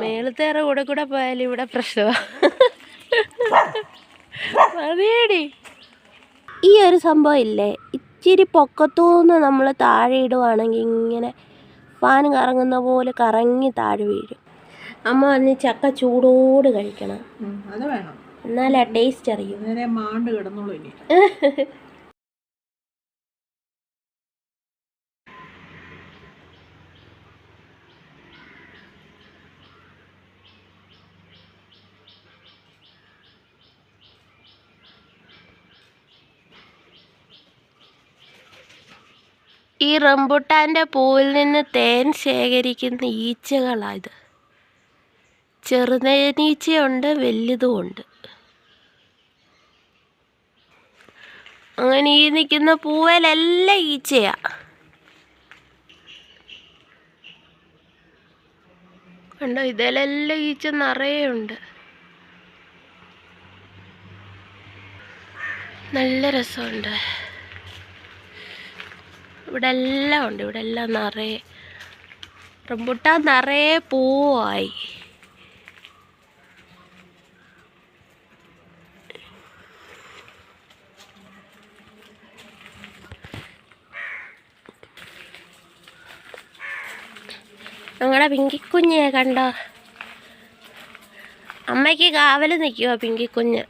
മേളത്തേറെ കൂടെ കൂടെ പോയാലും ഇവിടെ പ്രശ്നമാണ് മതിയേടി. ഈ ഒരു സംഭവം ഇല്ലേ? ഇച്ചിരി പൊക്കത്തൂന്ന് നമ്മൾ താഴെ ഇടുവാണെങ്കിൽ ഇങ്ങനെ ഫാൻ കറങ്ങുന്ന പോലെ കറങ്ങി താഴെ വീഴും. അമ്മ പറഞ്ഞ് ചക്ക ചൂടോട് കഴിക്കണം. എന്നാലാ ടേസ്റ്റ് അറിയൂ. മാണ്ട് ഈ റംബുട്ടാന്റെ പൂവിൽ നിന്ന് തേൻ ശേഖരിക്കുന്ന ഈച്ചകളായത്. ചെറുതേനീച്ചയുണ്ട് വലുതുമുണ്ട്. അങ്ങനെ ഈ നിൽക്കുന്ന പൂവലെല്ലാം ഈച്ചയാ. കണ്ടോ ഇതിലെല്ലാം ഈച്ച നിറയെ ഉണ്ട് നല്ല രസമുണ്ട്. ഇവിടെ എല്ലാം ഉണ്ട് ഇവിടെ എല്ലാം നിറയെ. റംബുട്ടാൻ നിറയെ പൂവായി. ഞങ്ങളുടെ പിങ്കിക്കുഞ്ഞെ കണ്ടോ? അമ്മയ്ക്ക് കാവൽ നിൽക്കുക പിങ്കിക്കുഞ്ഞ്.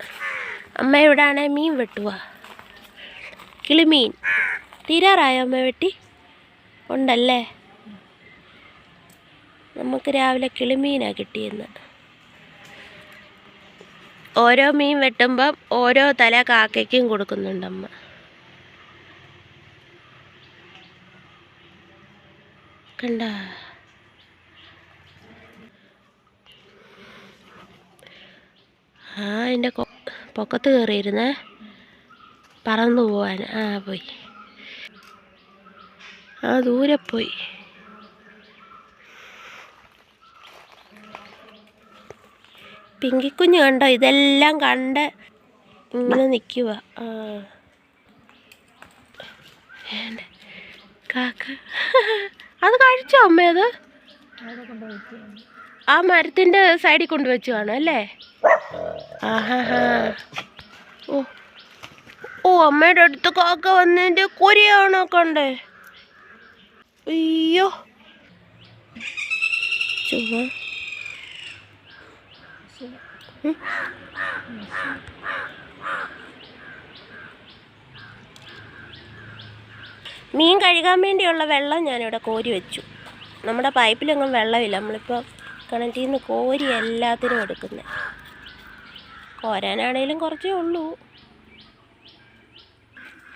അമ്മ ഇവിടാണെ മീൻ വെട്ടുക കിളിമീൻ. തീരാറായോ അമ്മ വെട്ടി? ഉണ്ടല്ലേ? നമുക്ക് രാവിലെ കിളിമീനാണ് കിട്ടിയെന്ന്. ഓരോ മീൻ വെട്ടുമ്പം ഓരോ തല കാക്കയ്ക്കും കൊടുക്കുന്നുണ്ട് അമ്മ കണ്ട? ആ എന്റെ പൊക്കത്ത് കയറിയിരുന്നേ പറന്നു പോവാൻ. ആ പോയി. ആ ദൂരെ പോയി. പിങ്കിക്കുഞ്ഞ് കണ്ടോ? ഇതെല്ലാം കണ്ട് ഇങ്ങനെ നിൽക്കുക ആ. കാക്ക. അത് കഴിച്ചോ അമ്മ അത്? ആ മരത്തിന്റെ സൈഡിൽ കൊണ്ടുവച്ചു കാണും അല്ലേ? ആഹാ ഓ. ഓ അമ്മയുടെ അടുത്ത് കാക്ക വന്നതിന്റെ കൊരിയാണോ കണ്ടേ? അയ്യോ. ഉം. മീൻ കഴുകാൻ വേണ്ടിയുള്ള വെള്ളം ഞാനിവിടെ കോരി വെച്ചു. നമ്മുടെ പൈപ്പിലൊന്നും വെള്ളമില്ല. നമ്മളിപ്പോൾ കിണറ്റിൽ നിന്ന് കോരി എല്ലാത്തിനും എടുക്കുന്നത് കോരാനാണേലും കുറച്ചേ ഉള്ളൂ.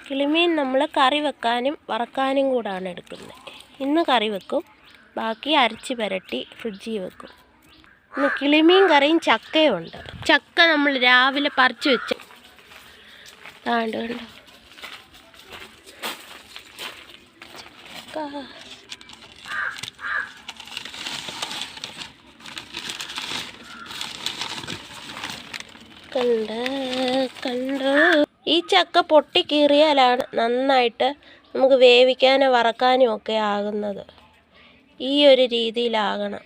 കിളിമീൻ നമ്മൾ കറി വെക്കാനും വറക്കാനും കൂടാണ് എടുക്കുന്നത് ഇന്ന് കറി വെക്കും. ബാക്കി അരച്ച് പുരട്ടി ഫ്രിഡ്ജിൽ വെക്കും. ഇന്ന് കിളിമീൻ കറിയും ചക്കയും ഉണ്ട്. ചക്ക നമ്മൾ രാവിലെ പറിച്ചു വെച്ച് താണ്ട് കണ്ടോ? ചക്ക. കണ്ട്? ഈ ചക്ക പൊട്ടി കീറിയാലാണ് നന്നായിട്ട് നമുക്ക് വേവിക്കാനോ വറക്കാനും ഒക്കെ ആകുന്നത് ഈ ഒരു രീതിയിലാകണം.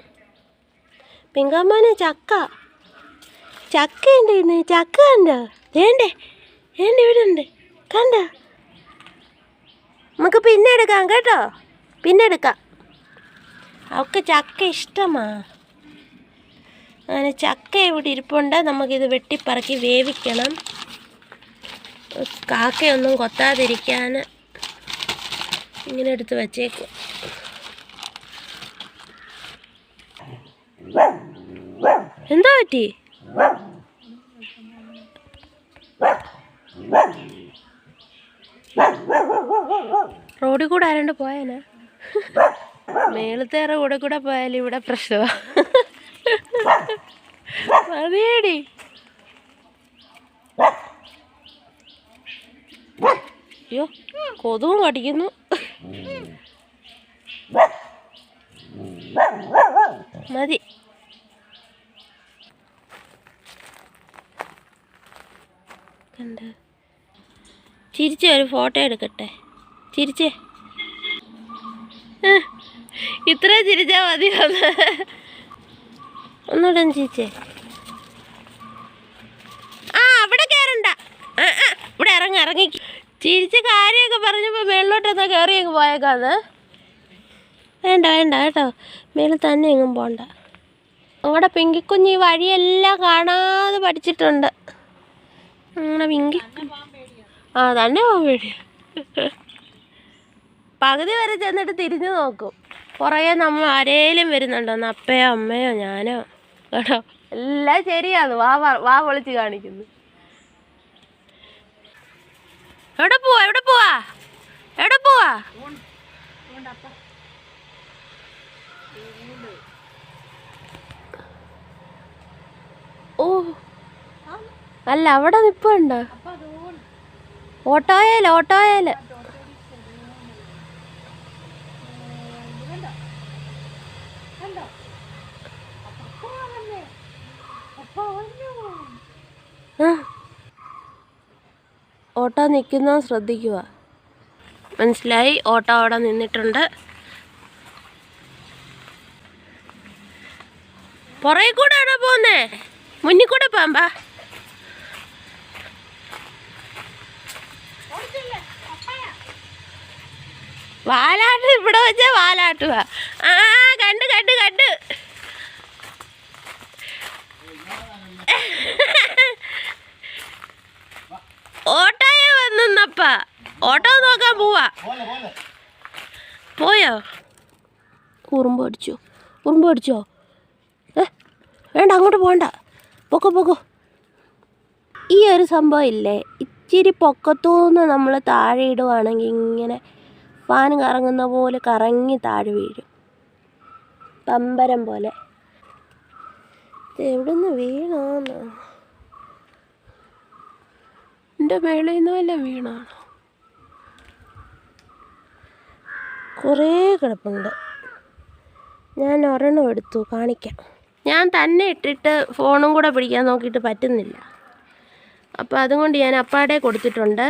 പിങ്കമ്മന് ചക്ക. ചക്ക ഉണ്ട് ഇന്ന്? ചക്ക ഉണ്ടോ വേണ്ടേ? വേണ്ട ഇവിടെ ഉണ്ട്. കണ്ട? നമുക്ക് പിന്നെ എടുക്കാം കേട്ടോ. പിന്നെ എടുക്കാം. അവക്ക് ചക്ക ഇഷ്ടമാ. അങ്ങനെ ചക്ക ഇവിടെ ഇരിപ്പുണ്ട്. നമുക്കിത് വെട്ടിപ്പറക്കി വേവിക്കണം. കാക്കയൊന്നും കൊത്താതിരിക്കാൻ ഇങ്ങനെ എടുത്ത് വച്ചേക്കും. എന്താ പറ്റി? റോഡിൽ കൂടെ ആരാണ്ട് പോയാനാ? മേളത്തേറെ കൂടെ കൂടെ പോയാലും ഇവിടെ പ്രശ്നമാ. മതിയേടി. അയ്യോ കൊതുവും കടിക്കുന്നു. മതി. കണ്ട? ചിരിച്ചേ ഒരു ഫോട്ടോ എടുക്കട്ടെ? ചിരിച്ചേ. ഇത്ര ചിരിച്ചാ മതി വന്ന് ഒന്നുകൂടെ ചിരിച്ചേ. ആ അവിടെ കയറണ്ട ഇവിടെ ഇറങ്ങി ഇറങ്ങി ചിരിച്ച് കാര്യമൊക്കെ പറഞ്ഞപ്പോൾ മേളിലോട്ടൊന്ന് കയറി അങ്ങ് പോയേക്കാന്ന്. വേണ്ട വേണ്ട കേട്ടോ. മേളിൽ തന്നെ എങ്ങും പോണ്ട. അങ്ങോട്ട് പിങ്കിക്കുഞ്ഞ് ഈ വഴിയെല്ലാം കാണാതെ പഠിച്ചിട്ടുണ്ട്. അങ്ങനെ പിങ്കി ആ തന്നെ പോകാൻ പേടിയ. പകുതി വരെ ചെന്നിട്ട് തിരിഞ്ഞു നോക്കും. പുറകെ നമ്മൾ ആരേലും വരുന്നുണ്ടോ അപ്പയോ അമ്മയോ ഞാനോ? കേട്ടോ? എല്ലാം ശരിയാണ് വ- വാ പൊളിച്ച് കാണിക്കുന്നു. എവിടെ പോവാ? എവിടെ പോവാ? എവിടെ പോവാ? ഓ. അല്ല അവിടെ നിപ്പുണ്ട്. ഓട്ടോയേൽ ഓട്ടോയേൽ ആ. ഓട്ടോ നിൽക്കുന്ന ശ്രദ്ധിക്കുക. മനസ്സിലായി? ഓട്ടോ അവിടെ നിന്നിട്ടുണ്ട്. പുറകെ കൂടെ ആണോ പോകുന്നേ? മുന്നിൽ കൂടെ പോകാമ്പാ വാലാട്ട് ഇവിടെ വെച്ചാ വാലാട്ടുക ആ കണ്ട് കണ്ട് കണ്ട്. ഓട്ടോ നോക്കാൻ പോവാ. പോയോ? ഉറുമ്പ് അടിച്ചോ ഉറുമ്പ് അടിച്ചോ ഏ വേണ്ട അങ്ങോട്ട് പോകണ്ട പൊക്കോ പൊക്കോ. ഈ ഒരു സംഭവം ഇല്ലേ? ഇച്ചിരി പൊക്കത്തൂന്ന് നമ്മൾ താഴെ ഇടുവാണെങ്കിൽ ഇങ്ങനെ ഫാൻ കറങ്ങുന്ന പോലെ കറങ്ങി താഴെ വീഴും. പമ്പരം പോലെ. എവിടുന്ന് വീണോന്ന്? എന്റെ മേളയിൽ നിന്ന് വല്ല വീണാണോ? കുറേ കിടപ്പുണ്ട്. ഞാൻ ഒരെണ്ണം എടുത്തു കാണിക്കാം. ഞാൻ തന്നെ ഇട്ടിട്ട് ഫോണും കൂടെ പിടിക്കാൻ നോക്കിയിട്ട് പറ്റുന്നില്ല. അപ്പോൾ അതുകൊണ്ട് ഞാൻ അപ്പാടെ കൊടുത്തിട്ടുണ്ട്.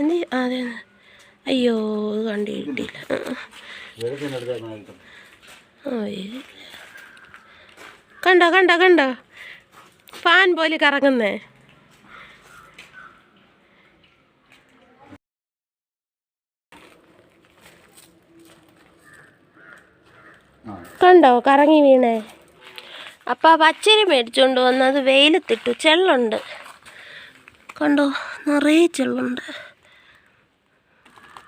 എന്ത്? അതെ. അയ്യോ ഇത് കണ്ടു കിട്ടിയില്ല. കണ്ടോ കണ്ടോ കണ്ടോ? ഫാൻ പോലെ കറങ്ങുന്നേ. കണ്ടോ? കറങ്ങി വീണേ. അപ്പം ആ പച്ചരി മേടിച്ചുകൊണ്ട് വന്നത് വെയിലത്തിട്ടു. ചെള്ളുണ്ട്. കണ്ടോ? നിറയെ ചെള്ളുണ്ട്.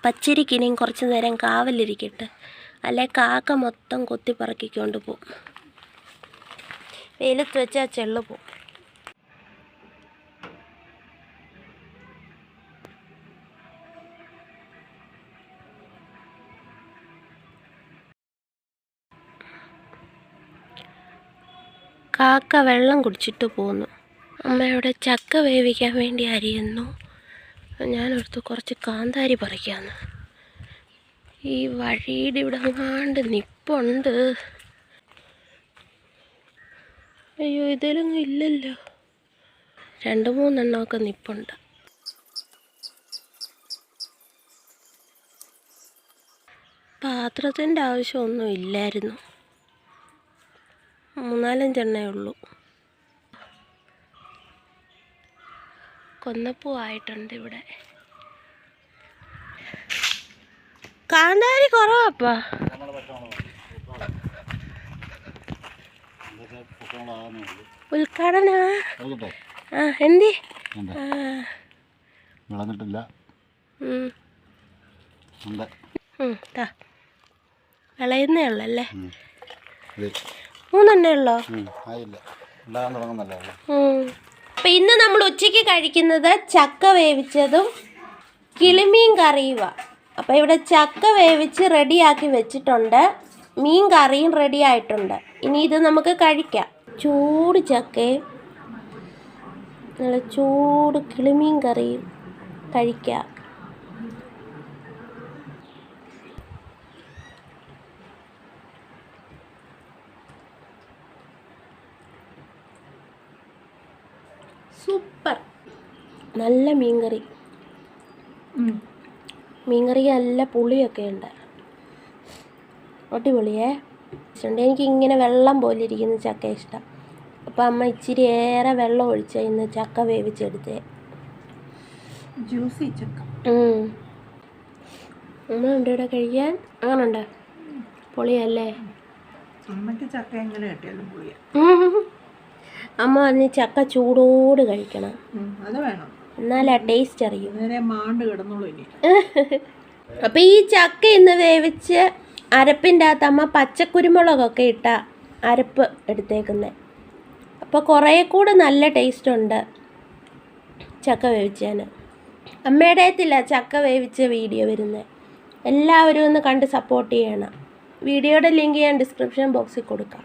പച്ചരിക്കിനിയും കുറച്ച് നേരം കാവലിരിക്കട്ടെ. അല്ലെ കാക്ക മൊത്തം കൊത്തി പറക്കിക്കൊണ്ട് പോകും. വെയിലത്ത് വെച്ചാൽ ചെള്ളു പോകും. കാക്ക വെള്ളം കുടിച്ചിട്ട് പോന്നു. അമ്മയുടെ ചക്ക വേവിക്കാൻ വേണ്ടി അരിയുന്നു. ഞാനെടുത്ത് കുറച്ച് കാന്താരി പറിക്കാന്ന്. ഈ വഴിയുടെ ഇവിടെ അങ്ങാണ്ട് നിപ്പുണ്ട്. അയ്യോ ഇതിലൊന്നും ഇല്ലല്ലോ. രണ്ട് മൂന്നെണ്ണമൊക്കെ നിപ്പുണ്ട്. പാത്രത്തിന്റെ ആവശ്യമൊന്നും ഇല്ലായിരുന്നു. മൂന്നാലഞ്ചെണ്ണേ ഉള്ളൂ. കൊന്നപ്പൂ ആയിട്ടുണ്ട് ഇവിടെ. കാന്താരി കുറവാപ്പാ ഉദ്ഘാടന ആ എന്തി. വിളയുന്നേ ഉള്ളല്ലേ? മൂന്നെണ്ണേ ഉള്ളോ അപ്പം ഇന്ന് നമ്മൾ ഉച്ചയ്ക്ക് കഴിക്കുന്നത് ചക്ക വേവിച്ചതും കിളിമീൻ കറിയുവാ. അപ്പൊ ഇവിടെ ചക്ക വേവിച്ച് റെഡിയാക്കി വെച്ചിട്ടുണ്ട്. മീൻ കറിയും റെഡി ആയിട്ടുണ്ട്. ഇനി ഇത് നമുക്ക് കഴിക്കാം. ചൂട് ചക്കയും നല്ല ചൂട് കിളിമീൻ കറിയും കഴിക്കാം. സൂപ്പർ. നല്ല മീൻകറി. മീൻകറി നല്ല പുളിയൊക്കെ ഉണ്ട്. അടിപൊളിയേ. ഇഷ്ടമുണ്ട്. എനിക്ക് ഇങ്ങനെ വെള്ളം പോലെ ഇരിക്കുന്ന ചക്ക ഇഷ്ടം. അപ്പം അമ്മ ഇച്ചിരി ഏറെ വെള്ളം ഒഴിച്ച ഇന്ന് ചക്ക വേവിച്ചെടുത്തേ. ജ്യൂസി ചക്ക. അമ്മ ഉണ്ട് ഇവിടെ കഴിക്കാൻ? അങ്ങനുണ്ട് പൊളിയല്ലേ? അമ്മയ്ക്ക് ചക്ക എങ്ങനെ കിട്ടിയാലും പുളിയാ. അമ്മ പറഞ്ഞ് ചക്ക ചൂടോട് കഴിക്കണം. അത് വേണം. എന്നാലാ ടേസ്റ്റ് അറിയും. മാണ്ട് കിടന്നോളൂ ഇനി. അപ്പം ഈ ചക്ക ഇന്ന് വേവിച്ച് അരപ്പിന്റെ അകത്ത് അമ്മ പച്ചക്കുരുമുളകൊക്കെ ഇട്ട അരപ്പ് എടുത്തേക്കുന്നത് അപ്പോൾ കുറേ കൂടെ നല്ല ടേസ്റ്റ് ഉണ്ട് ചക്ക വേവിച്ചതിന് അമ്മയുടെ അകത്തില്ല ചക്ക വേവിച്ച വീഡിയോ വരുന്നത് എല്ലാവരും ഒന്ന് കണ്ട് സപ്പോർട്ട് ചെയ്യണം. വീഡിയോയുടെ ലിങ്ക് ഞാൻ ഡിസ്ക്രിപ്ഷൻ ബോക്സിൽ കൊടുക്കാം.